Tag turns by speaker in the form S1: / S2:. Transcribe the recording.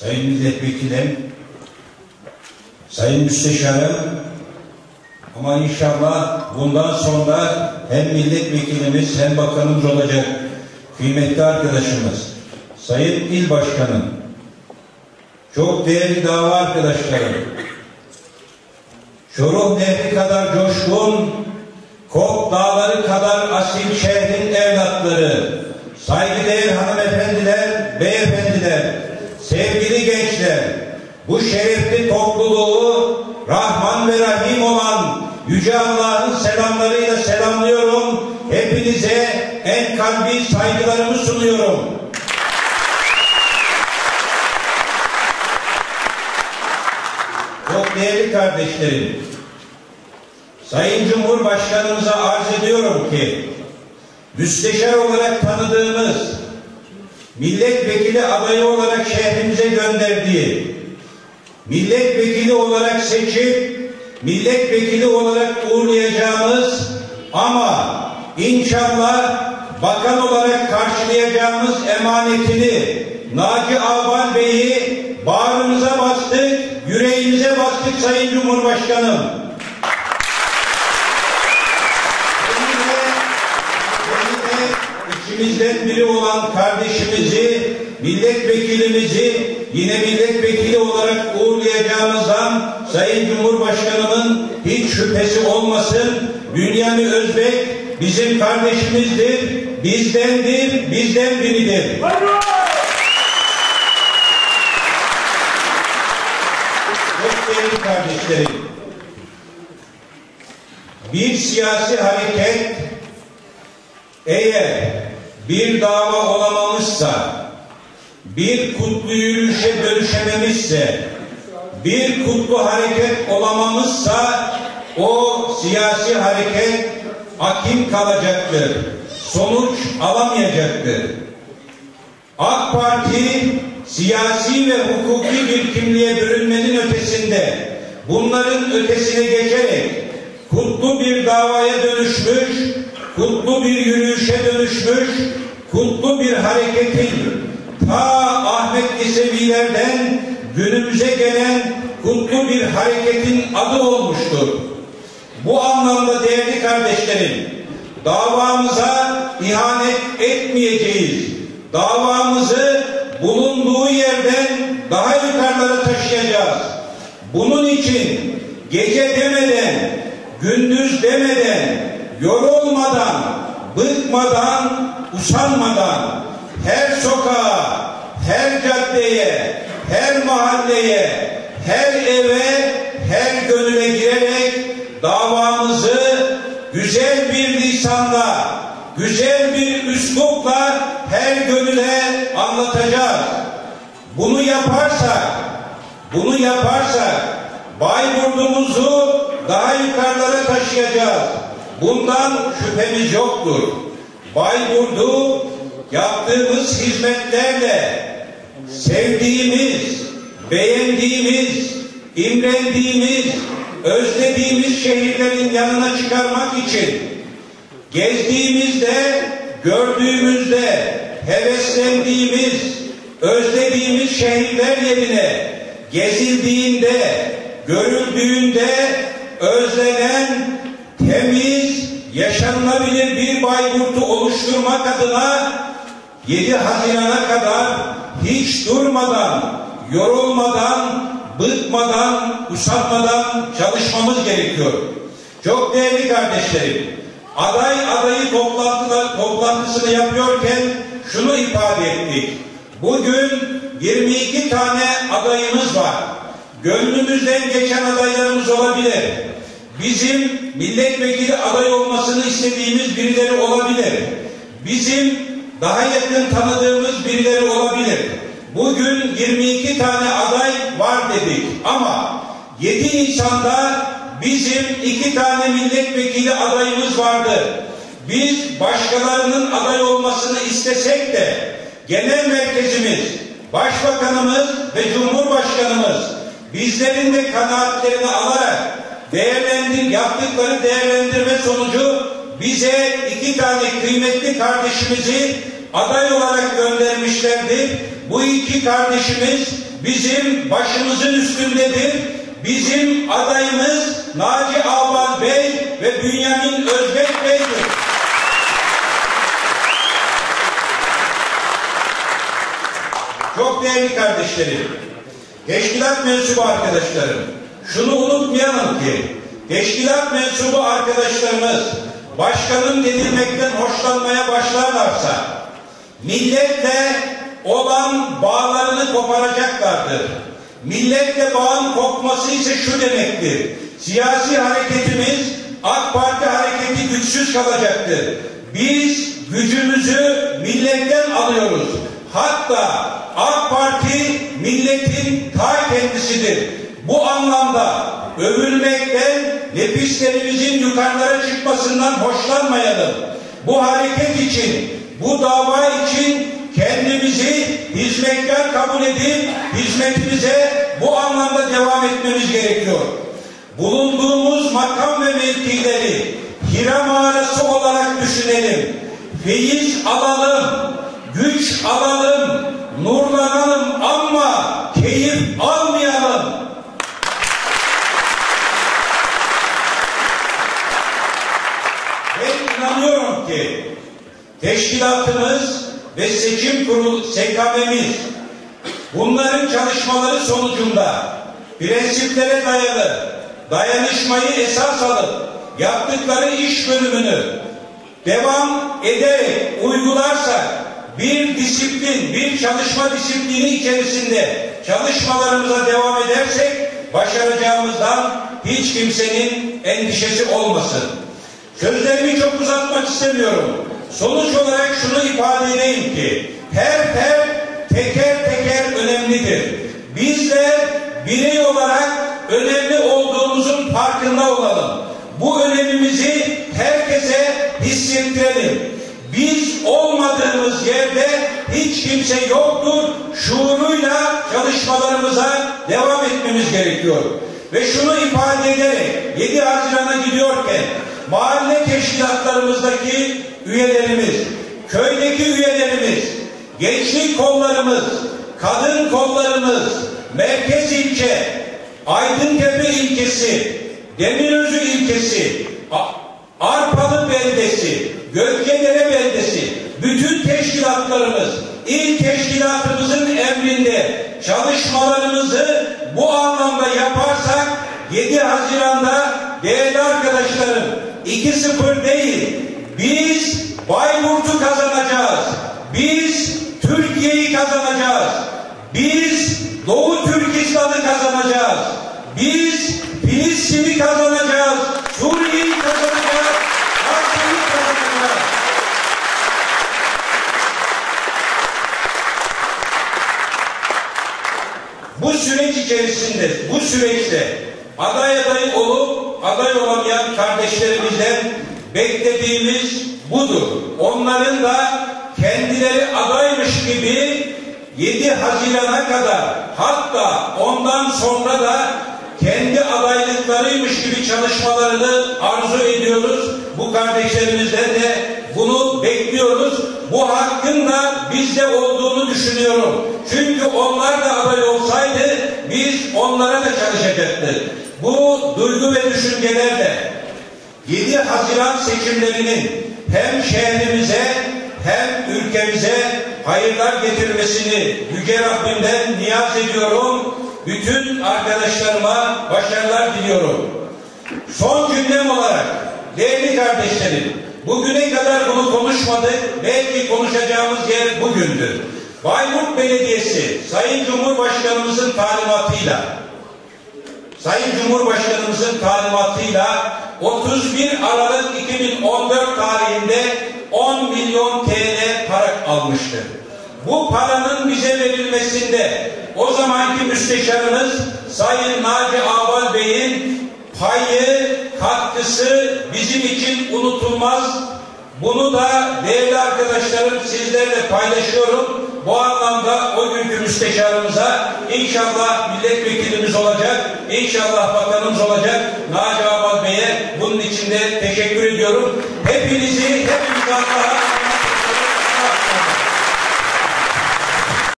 S1: Sayın Milletvekilim, Sayın Müsteşarım, ama inşallah bundan sonra hem milletvekilimiz hem bakanımız olacak kıymetli arkadaşımız, Sayın İl Başkanım, çok değerli dava arkadaşlarım, Çoruh Nehri kadar coşkun, Kop dağları kadar asil şehrin evlatları, saygıdeğer bu şerefli topluluğu Rahman ve Rahim olan Yüce Allah'ın selamlarıyla selamlıyorum. Hepinize en kalbi saygılarımı sunuyorum. Çok değerli kardeşlerim, Sayın Cumhurbaşkanımıza arz ediyorum ki, müsteşar olarak tanıdığımız, milletvekili adayı olarak şehrimize gönderdiği, milletvekili olarak seçip, milletvekili olarak uğurlayacağımız ama inşallah bakan olarak karşılayacağımız emanetini Naci Alban Bey'i bağrımıza bastık, yüreğimize bastık Sayın Cumhurbaşkanım. içimizden biri olan kardeşimizi, milletvekilimizi yine milletvekili olarak uğurlayacağımızdan Sayın Cumhurbaşkanımın hiç şüphesi olmasın. Bünyamin Özbek bizim kardeşimizdir, bizdendir, bizden biridir. Çok değerli kardeşlerim, bir siyasi hareket eğer bir dava olamamışsa, bir kutlu yürüyüşe dönüşememişse, bir kutlu hareket olamamışsa o siyasi hareket akim kalacaktır. Sonuç alamayacaktır. AK Parti siyasi ve hukuki bir kimliğe bürünmenin ötesinde bunların ötesine geçerek kutlu bir davaya dönüşmüş, kutlu bir yürüyüşe dönüşmüş, kutlu bir hareketin ta Ahmet Yesevilerden günümüze gelen kutlu bir hareketin adı olmuştur. Bu anlamda değerli kardeşlerim, davamıza ihanet etmeyeceğiz. Davamızı bulunduğu yerden daha yukarılara taşıyacağız. Bunun için gece demeden, gündüz demeden, yorulmadan, bıkmadan, usanmadan her sokağa, her caddeye, her mahalleye, her eve, her gönüle girerek davamızı güzel bir lisanla, güzel bir üslupla her gönüle anlatacağız. Bunu yaparsak, bunu yaparsak Bayburt'umuzu daha yukarılara taşıyacağız. Bundan şüphemiz yoktur. Bayburt'u yaptığımız hizmetlerle sevdiğimiz, beğendiğimiz, imrendiğimiz, özlediğimiz şehirlerin yanına çıkarmak için gezdiğimizde, gördüğümüzde, heveslendiğimiz, özlediğimiz şehirler yerine gezildiğinde, görüldüğünde özlenen temiz, yaşanılabilir bir Bayburt'u oluşturmak adına 7 Haziran'a kadar hiç durmadan, yorulmadan, bıkmadan, usanmadan çalışmamız gerekiyor. Çok değerli kardeşlerim, aday adayı toplantısını yapıyorken şunu ifade ettik. Bugün 22 tane adayımız var. Gönlümüzden geçen adaylarımız olabilir. Bizim milletvekili aday olmasını istediğimiz birileri olabilir. Bizim daha yakın tanıdığımız birileri olabilir. Bugün 22 tane aday var dedik ama 7 Nisan'da bizim iki tane milletvekili adayımız vardı. Biz başkalarının aday olmasını istesek de genel merkezimiz, başbakanımız ve cumhurbaşkanımız bizlerin de kanaatlerini alarak değerlendir, yaptıkları değerlendirme sonucu bize iki tane kıymetli kardeşimizi aday olarak göndermişlerdir. bu iki kardeşimiz bizim başımızın üstündedir. Bizim adayımız Naci Ağbal Bey ve Bünyamin Özbek Bey'dir. Çok değerli kardeşlerim, teşkilat mensubu arkadaşlarım, şunu unutmayalım ki, teşkilat mensubu arkadaşlarımız başkanın denilmekten hoşlanmaya başlarlarsa, milletle olan bağlarını koparacaklardır. Milletle bağın kopması ise şu demektir. Siyasi hareketimiz AK Parti hareketi güçsüz kalacaktır. Biz gücümüzü milletten alıyoruz. Hatta AK Parti milletin ta kendisidir. Bu anlamda övülmekten nefislerimizin yukarılara çıkmasından hoşlanmayalım. Bu hareket için, bu dava için kendimizi hizmetkar kabul edip hizmetimize bu anlamda devam etmemiz gerekiyor. Bulunduğumuz makam ve mevkileri Hira mağarası olarak düşünelim. Feyiz alalım, güç alalım, nurlanalım teşkilatımız ve seçim kurulu SKB'miz bunların çalışmaları sonucunda prensiplere dayalı dayanışmayı esas alıp yaptıkları iş bölümünü devam ederek uygularsak bir disiplin, bir çalışma disiplini içerisinde çalışmalarımıza devam edersek başaracağımızdan hiç kimsenin endişesi olmasın. Sözlerimi çok uzatmak istemiyorum. Sonuç olarak şunu ifade edeyim ki her fert teker teker önemlidir. Biz de birey olarak önemli olduğumuzun farkında olalım. Bu önemimizi herkese hissettirelim. Biz olmadığımız yerde hiç kimse yoktur. Şuuruyla çalışmalarımıza devam etmemiz gerekiyor. Ve şunu ifade ederek 7 Haziran'a gidiyorken mahalle teşkilatlarımızdaki üyelerimiz, köydeki üyelerimiz, gençlik kollarımız, kadın kollarımız, merkez ilçe, Aydıntepe ilçesi, Demirözü ilçesi, Arpalı beldesi, Gökçedere beldesi, bütün teşkilatlarımız, il teşkilatımızın emrinde çalışmalarımızı bu anlamda yaparsak 7 Haziran'da değerli arkadaşlarım 2-0 değil biz Bayburt'u kazanacağız. Biz Türkiye'yi kazanacağız. Biz Doğu Türkistan'ı kazanacağız. Biz Filistin'i kazanacağız. Suriye'yi kazanacağız. Gazze'yi kazanacağız. Bu süreç içerisinde, bu süreçte aday aday olamayan kardeşlerimizden beklediğimiz budur. Onların da kendileri adaymış gibi 7 Haziran'a kadar hatta ondan sonra da kendi adaylıklarıymış gibi çalışmalarını arzu ediyoruz. Bu kardeşlerimizden de bunu bekliyoruz. Bu hakkın da bizde olduğunu düşünüyorum. Çünkü onlar da aday olsaydı biz onlara da çalışacaktık. Bu duygu ve düşüncelerle 7 Haziran seçimlerinin hem şehrimize hem ülkemize hayırlar getirmesini Yüce Rabbimden niyaz ediyorum. Bütün arkadaşlarıma başarılar diliyorum. Son cümlem olarak değerli kardeşlerim bugüne kadar bunu konuşmadık. Belki konuşacağımız yer bugündür. Bayburt Belediyesi Sayın Cumhurbaşkanımızın talimatıyla Sayın Cumhurbaşkanımızın talimatıyla 31 Aralık 2014 tarihinde 10 milyon TL para almıştı. Bu paranın bize verilmesinde o zamanki müsteşarımız Sayın Naci Ağbal Bey'in payı, katkısı bizim için unutulmaz. Bunu da değerli arkadaşlarım sizlerle paylaşıyorum. Bu anlamda o günkü müsteşarımıza inşallah milletvekilimiz olacak, inşallah bakanımız olacak Naci Ağbal Bey'e bunun için de teşekkür ediyorum. Hepinizi, hepiniz Allah'a